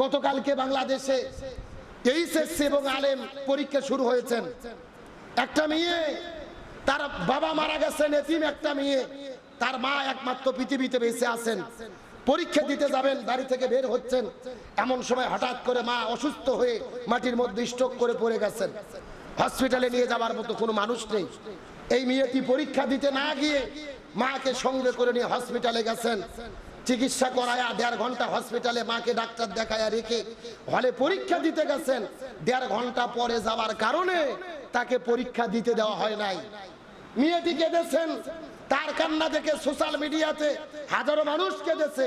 গতকালকে বাংলাদেশে এইচএসসি এবং আলেম পরীক্ষা শুরু হয়েছেন। একটা মেয়ে, তার বাবা মারা গেছেন, এতিম একটা মেয়ে, তার মা একমাত্র পৃথিবীতে বেঁচে আছেন। পরীক্ষা দিতে যাবেন, বাড়ি থেকে বের হচ্ছেন। এমন সময় হঠাৎ করে মা অসুস্থ হয়ে মাটির মধ্যে স্ট্রোক করে পড়ে গেছেন। হসপিটালে নিয়ে যাওয়ার মতো কোনো মানুষ নেই। এই মেয়েটি পরীক্ষা দিতে না গিয়ে মাকে সঙ্গে করে নিয়ে হসপিটালে গেছেন। চিকিৎসা করায়া দেড় ঘণ্টা হসপিটালে মাকে ডাক্তার দেখায়া রেখে হলে পরীক্ষা দিতে গেছেন। দেড় ঘণ্টা পরে যাওয়ার কারণে তাকে পরীক্ষা দিতে দেওয়া হয় নাই। মেয়েটি কেঁদেছেন, তার কান্না দেখে সোশ্যাল মিডিয়াতে হাজারো মানুষ কেঁদেছে।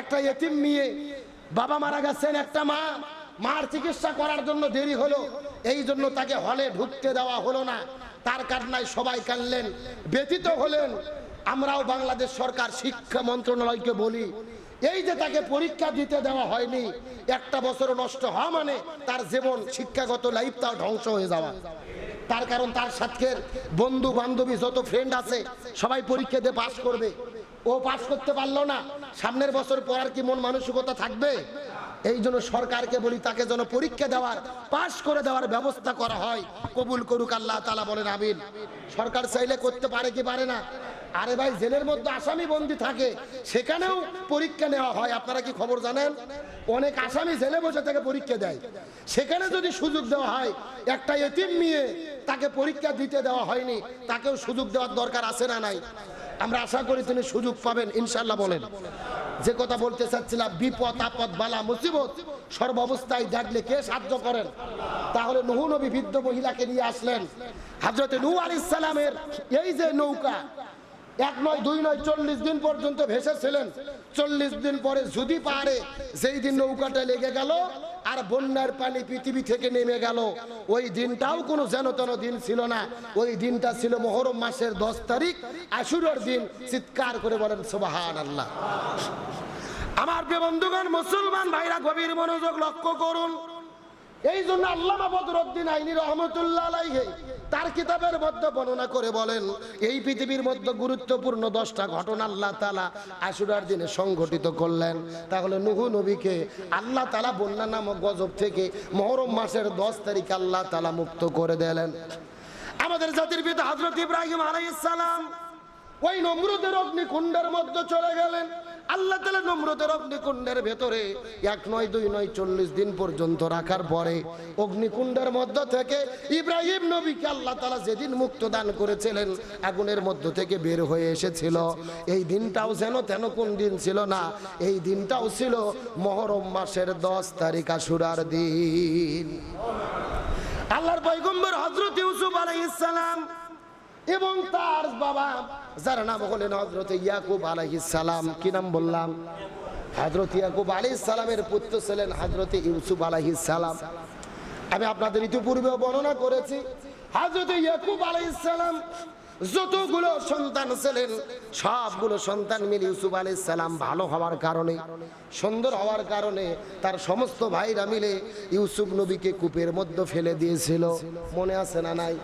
একটা এতিম মেয়ে, বাবা মারা গেছেন, একটা মা। মার চিকিৎসা করার জন্য দেরি হলো, এই জন্য তাকে হলে ঢুকতে দেওয়া হলো না। তার কান্নায় সবাই কানলেন ব্যতীত হলেন। আমরাও বাংলাদেশ সরকার শিক্ষা মন্ত্রণালয়কে বলি, এই যে তাকে পরীক্ষা দিতে দেওয়া হয়নি, একটা বছর নষ্ট হওয়া মানে তার জীবন শিক্ষাগত লাইফটাও ধ্বংস হয়ে যাওয়া। তার কারণ তার সাথে বন্ধু বান্ধবী যত ফ্রেন্ড আছে, সবাই পরীক্ষা দিয়ে পাশ করবে। ও পাশ করতে পারল না, সামনের বছর পড়ার কি মন মানসিকতা থাকবে? এই জন্য সরকারকে বলি, তাকে যেন পরীক্ষা দেওয়ার পাশ করে দেওয়ার ব্যবস্থা করা হয়। কবুল করুক আল্লাহ তালা বলেন, আমিন। সরকার চাইলে করতে পারে কি পারে না? আরে ভাই, জেলের মধ্যে আসামি বন্দি থাকে, সেখানেও পরীক্ষা নেওয়া হয়। আপনারা কি খবর জানেন? অনেক আসামি জেলে বসে থেকে পরীক্ষা দেয়। সেখানে যদি সুযোগ দেওয়া হয়, একটা এতিম নিয়ে তাকে পরীক্ষা দিতে দেওয়া হয়নি, তাকেও সুযোগ দেওয়ার দরকার আছে না নাই? আমরা আশা করি তিনি সুযোগ পাবেন ইনশাল্লাহ বলেন। যে কথা বলতে চাচ্ছিলাম, বিপদ, আপদ, বালা, মুসিবত সর্বাবস্থায় দেখলে কে সাহায্য করেন? তাহলে নহু নবী বৃদ্ধ মহিলাকে নিয়ে আসলেন। হাজরতে নূ আলাইহিস সালামের এই যে নৌকা এক নয়, দুই নয়, চল্লিশ দিন পর্যন্ত ভেসেছিলেন। চল্লিশ দিন পরে যদি পারে সেই দিন নৌকাটা লেগে গেল আর বন্যার পানি পৃথিবী থেকে নেমে গেল, ওই দিনটাও কোনো যেন তেন দিন ছিল না। ওই দিনটা ছিল মহরম মাসের দশ তারিখ, আশুরের দিন, চিৎকার করে বলেন সুবাহান আল্লাহ আমার বন্ধুগণ, মুসলমান ভাইরা, গভীর মনোযোগ লক্ষ্য করুন। এই জন্য আল্লামা বদরুদ্দিন আইনি রহমতুল্লাহ আলাইহি তার কিতাবের মধ্যে বর্ণনা করে বলেন, এই পৃথিবীর মধ্যে গুরুত্বপূর্ণ দশটা ঘটনা আল্লাহ তালা আশুরার দিনে সংঘটিত করলেন। তাহলে নুহু নবীকে আল্লাহ তালা বন্যা নামক গজব থেকে মহরম মাসের দশ তারিখ আল্লাহ তালা মুক্ত করে দিলেন। আমাদের জাতির পিতা হজরত ইব্রাহিম আলাইহিস সালাম ওই নমরুদের অগ্নিকুণ্ডের মধ্যে চলে গেলেন। আল্লাহ তালা নমরুদের অগ্নিকুণ্ডের ভেতরে এক নয়, দুই নয়, চল্লিশ দিন পর্যন্ত রাখার পরে অগ্নিকুণ্ডের মধ্য থেকে ইব্রাহিম নবীকে আল্লাহ তালা যেদিন মুক্ত দান করেছিলেন, আগুনের মধ্য থেকে বের হয়ে এসেছিল। এই দিনটাও যেন তেন কোন দিন ছিল না, এই দিনটাও ছিল মহরম মাসের দশ তারিখ আশুরার দিন। আল্লাহর পয়গম্বর হজরত ইউসুফ আলাইহিস সালাম এবং তার বাবা, যার নাম হলেন হজরত ইয়াকুব আলাইহিস সালাম, কি নাম বললাম? হজরত ইয়াকুব আলাইহিস সালামের পুত্র ছিলেন হজরত ইউসুফ আলাইহিস সালাম। আমি আপনাদের ইতিপূর্বে বর্ণনা করেছি হজরত ইয়াকুব আলাইহিস সালাম যতগুলো সন্তান ছিলেন, সবগুলো সন্তান মিলে ইউসুফ আলাইহিস সালাম ভালো হওয়ার কারণে, সুন্দর হওয়ার কারণে তার সমস্ত ভাইরা মিলে ইউসুফ নবীকে কূপের মধ্যে ফেলে দিয়েছিল। মনে আছে না নাই?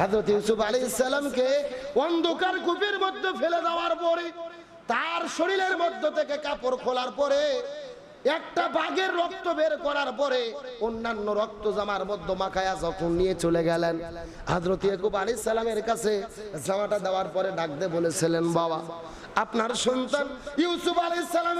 হযরত ইউসুফ আলাইহিস সালামকে অন্ধকার কূপের মধ্যে ফেলে দেওয়ার পরে, তার শরীরের মধ্য থেকে কাপড় খোলার পরে, একটা বাঘের রক্ত বের করার পরে অন্যান্য রক্ত জামার মধ্যে মাখায়া যখন নিয়ে চলে গেলেন, হযরত ইয়াকুব আলাইহিস সালামের কাছে জামাটা দেওয়ার পরে ডাকতে বলেছিলেন, বাবা, আপনার সন্তান ইউসুফ আলাইহিস সালাম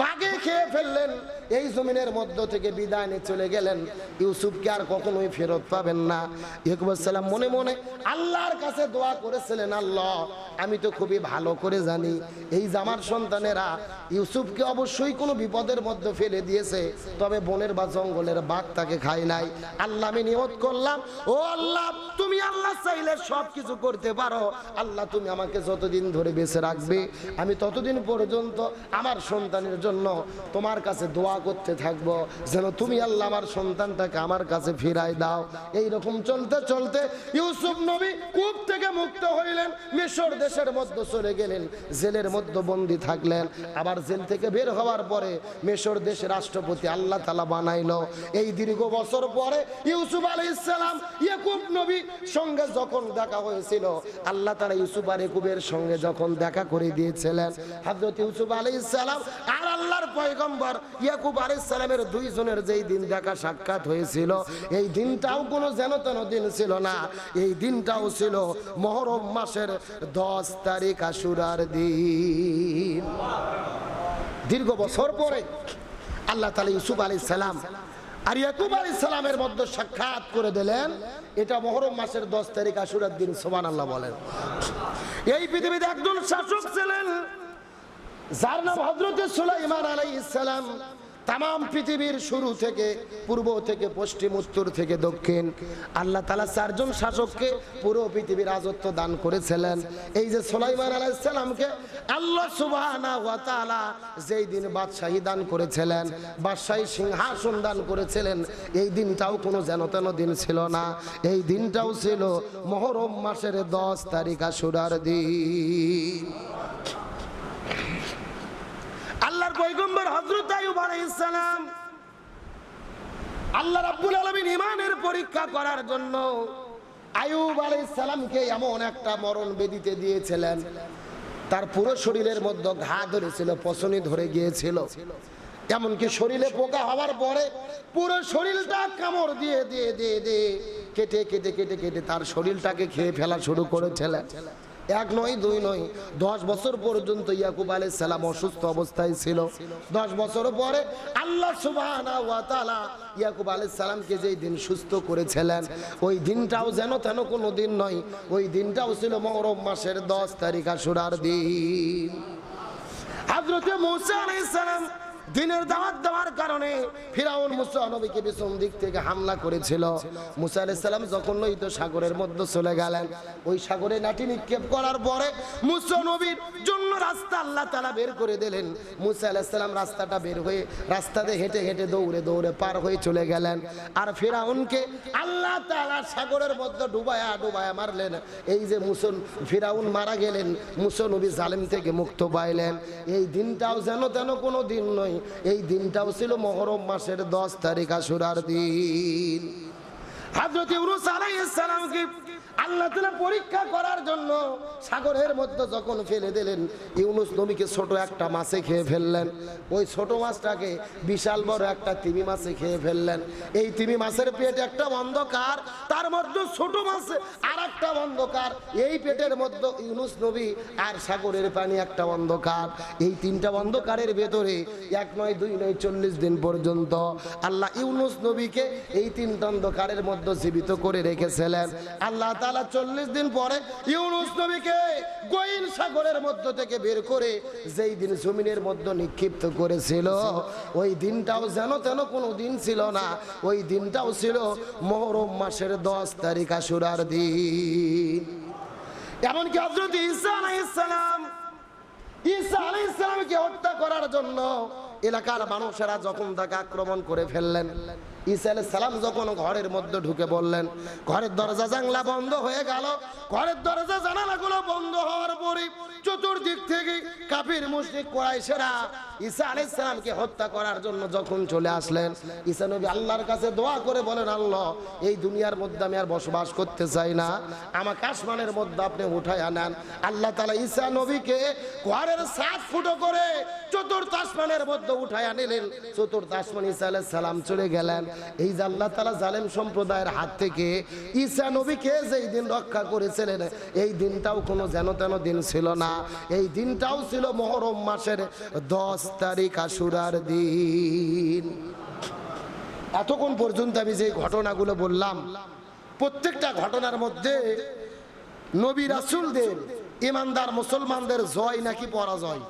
বাঘে খেয়ে ফেললেন। এই জমিনের মধ্য থেকে বিদায় নিয়ে চলে গেলেন। ইউসুফকে আর কখনোই ফেরত পাবেন না। ইয়াকুব মনে মনে আল্লাহর কাছে দোয়া করেছিলেন, আল্লাহ, আমি তো খুবই ভালো করে জানি। এই জামার সন্তানেরা ইউসুফকে অবশ্যই কোনো বিপদের মধ্যে ফেলে দিয়েছে, তবে বনের বা জঙ্গলের বাঘ তাকে খায় নাই। আল্লাহ, আমি নিয়ত করলাম, ও আল্লাহ, তুমি আল্লাহ চাইলে সব কিছু করতে পারো। আল্লাহ, তুমি আমাকে যতদিন ধরে বেঁচে রাখবে, আমি ততদিন পর্যন্ত আমার সন্তানের জন্য তোমার কাছে দোয়া করতে থাকব। যেন তুমি আল্লাহ আমার সন্তানটাকে আমার কাছে ফিরাই দাও। এই রকম চলতে চলতে ইউসুফ নবী কূপ থেকে মুক্ত হইলেন, মিশর দেশের মধ্যে চলে গেলেন, জেলের মধ্যে বন্দি থাকলেন। আবার জেল থেকে বের হওয়ার পরে মিশর দেশের রাষ্ট্রপতি আল্লাহ তালা বানাইলো। এই দীর্ঘ বছর পরে ইউসুফ আলী ইসলাম ইয়াকুব নবী সঙ্গে যখন দেখা হয়েছিল, আল্লাহ তালা ইউসুফ আর ইয়াকুবের সঙ্গে যখন দেখা করে দিয়েছিলেন হজরত ইউসুফ আলী ইসলাম আর আল্লাহর পয়গম্বর ইয়াকুব আলাইহিস সালামের দুইজনের যেই দিন দেখা সাক্ষাৎ হয়েছিল, এই দিনটাও কোনো যেন তেন দিন ছিল না। এই দিনটাও ছিল মহরম মাসের দশ তারিখ আশুরার দিন। দীর্ঘ বছর পরে আল্লাহ তালা ইউসুফ আলী সালাম আর ইয়াকুব আলী সালামের মধ্যে সাক্ষাৎ করে দিলেন, এটা মহরম মাসের দশ তারিখ আশুরার দিন সোমান আল্লাহ বলেন। এই পৃথিবীতে একজন শাসক ছিলেন যার নাম হজরত সুলাইমান আলাই ইসলাম তাম পৃথিবীর শুরু থেকে, পূর্ব থেকে, পশ্চিম, উত্তর থেকে, দক্ষিণ, আল্লাহ তালা চারজন শাসককে পুরো পৃথিবীর রাজত্ব দান করেছিলেন। এই যে সুলাইমান আলাইসালামকে আল্লাহ তাআলা যেই দিন বাদশাহী দান করেছিলেন, বাদশাহী সিংহাসন দান করেছিলেন, এই দিনটাও কোনো যেন তেন দিন ছিল না। এই দিনটাও ছিল মহরম মাসের দশ তারিখ আশুরার দিন আল্লাহর পয়গম্বর আল্লাহ রাব্বুল আলামিন ইমানের পরীক্ষা করার জন্য সালামকে এমন একটা মরণ বেদিতে দিয়েছিলেন। তার পুরো শরীরের মধ্যে ঘা ধরেছিল পছনি ধরে গিয়েছিল। এমনকি শরীরে পোকা হওয়ার পরে পুরো শরীরটা কামড় দিয়ে দিয়ে দিয়ে দিয়ে কেটে কেটে কেটে কেটে তার শরীরটাকে খেয়ে ফেলা শুরু করেছিলেন। এক নয়, দুই নয়। দশ বছর পর্যন্ত ইয়াকুব আলাই সালাম অসুস্থ অবস্থায় ছিল। দশ বছর পরে আল্লাহ তাআলা ইয়াকুব আলাই সালামকে যেই দিন সুস্থ করেছিলেন, ওই দিনটাও যেন তেন কোনো দিন নয়। ওই দিনটাও ছিল মহরম মাসের দশ তারিখ আশুরার দিন। হযরতে মুসা আলাইহিস সালাম দিনের দাওয়াত দেওয়ার কারণে ফিরাউন মুসা নবীকে পিছন দিক থেকে হামলা করেছিল। মুসা আলাইহিস সালাম যখন নৈত সাগরের মধ্যে চলে গেলেন, ওই সাগরে নাটি নিক্ষেপ করার পরে মুসা নবীর জন্য রাস্তা আল্লাহ তাআলা বের করে দিলেন। মুসা আলাইহিস সালাম রাস্তাটা বের হয়ে রাস্তাতে হেঁটে হেঁটে দৌড়ে দৌড়ে পার হয়ে চলে গেলেন। আর ফিরাউনকে আল্লাহ তাআলা সাগরের মধ্যে ডুবায়া ডুবায়া মারলেন। এই যে মুসন ফিরাউন মারা গেলেন, মুসা নবী জালেম থেকে মুক্ত পাইলেন। এই দিনটাও যেন তেন কোনো দিন নয় এই দিনটাও ছিল মহরম মাসের দশ তারিখ আসুরার দিন। হাজরত ইউনুস আলাইহিস সালামকে আল্লাহ তাআলা পরীক্ষা করার জন্য সাগরের মধ্যে যখন ফেলে দিলেন, ইউনুস নবীকে ছোট একটা মাছে খেয়ে ফেললেন। ওই ছোট মাছটাকে বিশাল বড় একটা তিমি মাছে খেয়ে ফেললেন। এই তিমি মাছের পেট একটা অন্ধকার, তার মধ্যে ছোট মাছ আর একটা অন্ধকার। এই পেটের মধ্যে ইউনুস নবী আর সাগরের পানি একটা অন্ধকার। এই তিনটা অন্ধকারের ভেতরে এক নয়, দুই নয়, চল্লিশ দিন পর্যন্ত আল্লাহ ইউনুস নবীকে এই তিনটা অন্ধকারের মধ্যে জীবিত করে রেখেছিলেন। আল্লাহ তাআলা চল্লিশ দিন পরে ইউনুস নবীকে গইন সাগরের মধ্য থেকে বের করে যেই দিন জমিনের মধ্যে নিক্ষিপ্ত করেছিল, ওই দিনটাও যেন তেন কোনো দিন ছিল না, ওই দিনটাও ছিল মহরম মাসের দশ তারিখ আশুরার দিন। এমনকি হজরত ঈসা আলাইহিস সালাম, ঈসা আলাইহিস সালামকে হত্যা করার জন্য এলাকার মানুষেরা যখন তাকে আক্রমণ করে ফেললেন ঈসা সালাম যখন ঘরের মধ্যে ঢুকে বললেন, ঘরের দরজা জানলা বন্ধ হয়ে গেল। ঘরের দরজা জানালাগুলো বন্ধ হওয়ার পরে চতুর্দিক থেকে কাফির, মুশরিক, কুরাইশেরা ঈসা আলাইহিস সালামকে হত্যা করার জন্য যখন চলে আসলেন, ঈসা নবী আল্লাহর কাছে দোয়া করে বলেন, আল্লাহ, এই দুনিয়ার মধ্যে আমি আর বসবাস করতে চাই না। আমাকে আসমানের মধ্যে আপনি উঠায় আনেন। আল্লাহ তাআলা ঈসা নবীকে ঘরের সাত ফুটো করে চতুর্থ আসমানের মধ্যে উঠায় আনিলেন। চতুর্থ আসমান ঈসা আলাইহিস সালাম চলে গেলেন। এই যে আল্লাহ তাআলা জালেম সম্প্রদায়ের হাত থেকে ঈসা নবীকে যেই দিন রক্ষা করেছিলেন, এই দিনটাও কোনো যেন তেন দিন ছিল না। এই দিনটাও ছিল মহরম মাসের দশ তারিখ আশুরার দিন। এতক্ষণ পর্যন্ত আমি যে ঘটনাগুলো বললাম, প্রত্যেকটা ঘটনার মধ্যে নবী রাসূলদের, ইমানদার মুসলমানদের জয় নাকি পরাজয়?